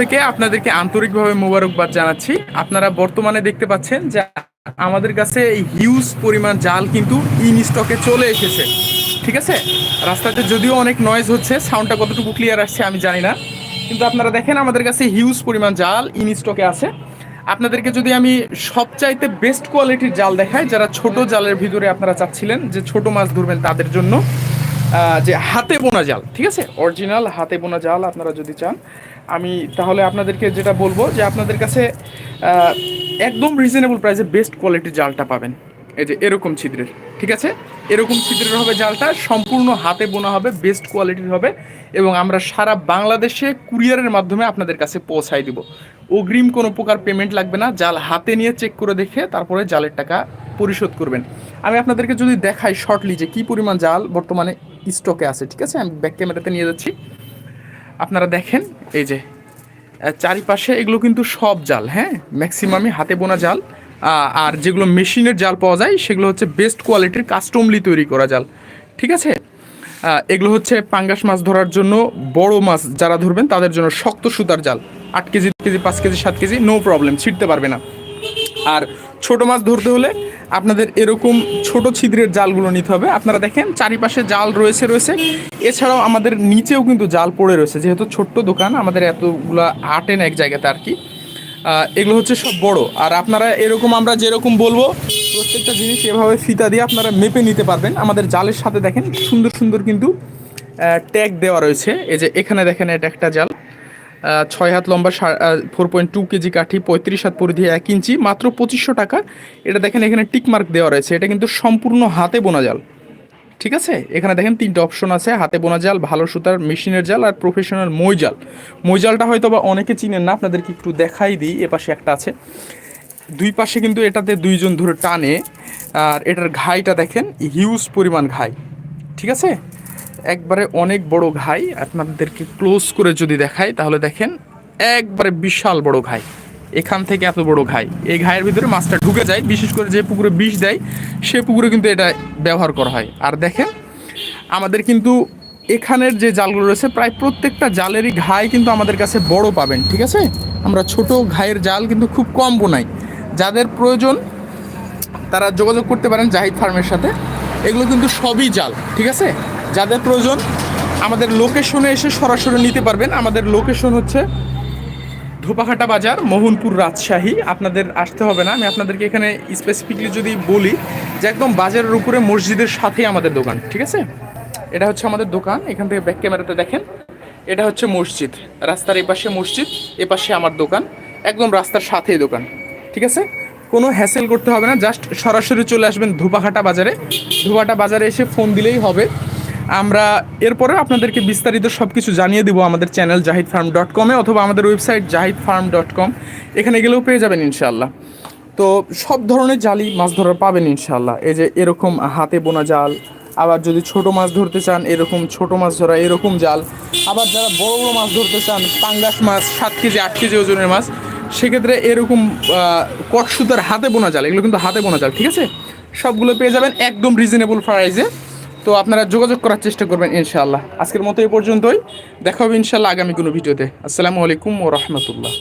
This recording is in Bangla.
থেকে আপনাদেরকে আন্তরিকভাবে মোবারকবাদ জানাচ্ছি। আপনারা বর্তমানে দেখতে পাচ্ছেন যে আমাদের কাছে এই হিউজ পরিমাণ জাল কিন্তু ইন স্টকে চলে এসেছে। ঠিক আছে? রাস্তাতে যদিও অনেক নয়েজ হচ্ছে সাউন্ডটা কতটুকু ক্লিয়ার আসছে আমি জানি না। কিন্তু আপনারা দেখেন আমাদের কাছে হিউজ পরিমাণ জাল ইন স্টকে আছে। আপনাদেরকে যদি আমি সবচাইতে বেস্ট কোয়ালিটির জাল দেখাই, যারা ছোট জালের ভিতরে আপনারা চাচ্ছিলেন যে ছোট মাছ ধরবেন তাদের জন্য যে হাতে বোনা জাল, ঠিক আছে? অরিজিনাল হাতে বোনা জাল আপনারা যদি চান আমি তাহলে আপনাদেরকে যেটা বলব যে আপনাদের কাছে একদম রিজনেবল প্রাইসে বেস্ট কোয়ালিটির জালটা পাবেন। এই যে এরকম ছিদ্রের, ঠিক আছে? এরকম ছিদ্রের হবে জালটা, সম্পূর্ণ হাতে বোনা হবে বেস্ট কোয়ালিটির হবে, এবং আমরা সারা বাংলাদেশে কুরিয়ারের মাধ্যমে আপনাদের কাছে পৌঁছাই দিব। অগ্রিম কোনো প্রকার পেমেন্ট লাগবে না, জাল হাতে নিয়ে চেক করে দেখে তারপরে জালের টাকা পরিশোধ করবেন। আমি আপনাদেরকে যদি দেখাই শর্টলি যে কী পরিমাণ জাল বর্তমানে স্টকে আছে, ঠিক আছে? আমি ব্যাক ক্যামেরাতে নিয়ে যাচ্ছি। আপনারা দেখেন, এই যে চারিপাশে এগুলো কিন্তু সব জাল হ্যাঁ? ম্যাক্সিমামই হাতে বোনা জাল আর যেগুলো মেশিনের জাল পাওয়া যায়, সেগুলো হচ্ছে বেস্ট কোয়ালিটির কাস্টমলি তৈরি করা জাল, ঠিক আছে? এগুলো হচ্ছে পাঙ্গাস মাছ ধরার জন্য, বড় মাছ যারা ধরবেন, তাদের জন্য শক্ত সুতার জাল, আট কেজি কেজি, পাঁচ কেজি, সাত কেজি নো প্রবলেম ছিটতে পারবে না। আর ছোট মাছ ধরতে হলে আপনাদের এরকম ছোট ছিদ্রের জালগুলো নিতে হবে। আপনারা দেখেন, চারিপাশে জাল রয়েছে রয়েছে। এছাড়াও আমাদের নিচেও কিন্তু জাল পড়ে রয়েছে। যেহেতু ছোট্ট দোকান, আমাদের এতগুলো আটেন এক জায়গাতে আর কি। এগুলো হচ্ছে সব বড়। আর আপনারা এরকম আমরা যেরকম বলব, প্রত্যেকটা জিনিস এভাবে ফিতা দিয়ে আপনারা মেপে নিতে পারবেন। আমাদের জালের সাথে দেখেন, সুন্দর সুন্দর কিন্তু ট্যাগ দেওয়া রয়েছে। এই যে এখানে দেখেন, এটা একটা জাল। ছয় হাত লম্বা ফোর পয়েন্ট টু কেজি কাঠি, পঁয়ত্রিশ হাত পরিধি এক ইঞ্চি, মাত্র পঁচিশশো টাকা। এটা দেখেন, এখানে টিক মার্ক দেওয়া রয়েছে। এটা কিন্তু সম্পূর্ণ হাতে বোনা জাল। ঠিক আছে? এখানে দেখেন তিনটে অপশন আছে, হাতে বোনা জাল, ভালো সুতার মেশিনের জাল আর প্রফেশনাল মই জাল। মই জালটা হয়তো বা অনেকে চিনেন না, আপনাদেরকে একটু দেখাই দিই, এ পাশে একটা আছে। দুই পাশে কিন্তু এটাতে দুইজন ধরে টানে, আর এটার ঘাইটা দেখেন হিউজ পরিমাণ ঘাই। ঠিক আছে? একবারে অনেক বড় ঘাই। আপনাদেরকে ক্লোজ করে যদি দেখাই, তাহলে দেখেন একবারে বিশাল বড় ঘাই। এখান থেকে এত বড় ঘাই। এই ঘাইয়ের ভিতরে মাছটা ঢুকে যায়, বিশেষ করে যে পুকুরে বিষ দেয়, সে পুকুরে কিন্তু এটা ব্যবহার করা হয়। আর দেখেন, আমাদের কিন্তু এখানের যে জালগুলো রয়েছে, প্রায় প্রত্যেকটা জালেরই ঘাই কিন্তু আমাদের কাছে বড় পাবেন, ঠিক আছে? আমরা ছোট ঘাইয়ের জাল কিন্তু খুব কম বোনাই। যাদের প্রয়োজন, তারা যোগাযোগ করতে পারেন জাহিদ ফার্মের সাথে। এগুলো কিন্তু সবই জাল, ঠিক আছে? যাদের প্রয়োজন, আমাদের লোকেশনে এসে সরাসরি নিতে পারবেন। আমাদের লোকেশন হচ্ছে ধোপাঘাটা বাজার, মোহনপুর রাজশাহী। আপনাদের আসতে হবে না। আমি আপনাদেরকে এখানে স্পেসিফিকলি যদি বলি যে একদম বাজারের উপরে মসজিদের সাথেই আমাদের দোকান, ঠিক আছে? এটা হচ্ছে আমাদের দোকান। এখান থেকে ব্যাক ক্যামেরাতে দেখেন। এটা হচ্ছে মসজিদ। রাস্তার এপাশে মসজিদ, এপাশে আমার দোকান। একদম রাস্তার সাথেই দোকান, ঠিক আছে? কোনো হ্যাসেল করতে হবে না। জাস্ট সরাসরি চলে আসবেন ধোপাঘাটা বাজারে। ধোপাঘাটা বাজারে এসে ফোন দিলেই হবে। আমরা এরপরে আপনাদেরকে বিস্তারিত সব কিছু জানিয়ে দেবো আমাদের চ্যানেল জাহিদ ফার্ম ডট কমে অথবা আমাদের website Zahid farm dot com এখানে গেলেও পেয়ে যাবেন ইনশাল্লাহ তো সব ধরনের জালই মাছ ধরার পাবেন ইনশাল্লাহ এই যে এরকম হাতে বোনা জাল, আবার যদি ছোট মাছ ধরতে চান, এরকম ছোট মাছ ধরা, এরকম জাল, আবার যারা বড় বড় মাছ ধরতে চান, পাঙ্গাস মাছ, সাত কেজি, আট কেজি ওজনের মাছ, সেক্ষেত্রে এরকম কটসুতার হাতে বোনা জাল, এগুলো কিন্তু হাতে বোনা জাল, ঠিক আছে? সবগুলো পেয়ে যাবেন একদম রিজনেবল প্রাইসে তো আপনারা যোগাযোগ করার চেষ্টা করবেন ইনশাআল্লাহ। আজকের মতো এই পর্যন্তই। দেখা হবে ইনশাআল্লাহ আগামী কোনো ভিডিওতে। আসসালামু আলাইকুম ও রহমতুল্লাহ।